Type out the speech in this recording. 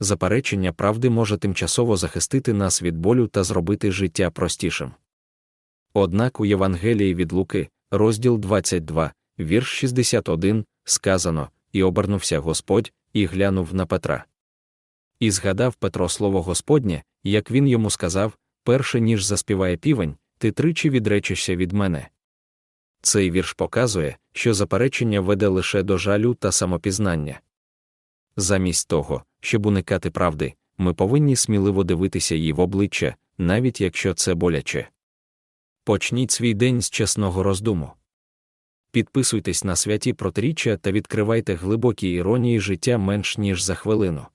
заперечення правди може тимчасово захистити нас від болю та зробити життя простішим. Однак у Євангелії від Луки, розділ 22, вірш 61, сказано, і обернувся Господь, і глянув на Петра. І згадав Петро слово Господнє, як він йому сказав, перше ніж заспіває півень, ти тричі відречешся від мене. Цей вірш показує, що заперечення веде лише до жалю та самопізнання. Замість того, щоб уникати правди, ми повинні сміливо дивитися їй в обличчя, навіть якщо це боляче. Почніть свій день з чесного роздуму. Підписуйтесь на святі протиріччя та відкривайте глибокі іронії життя менш ніж за хвилину.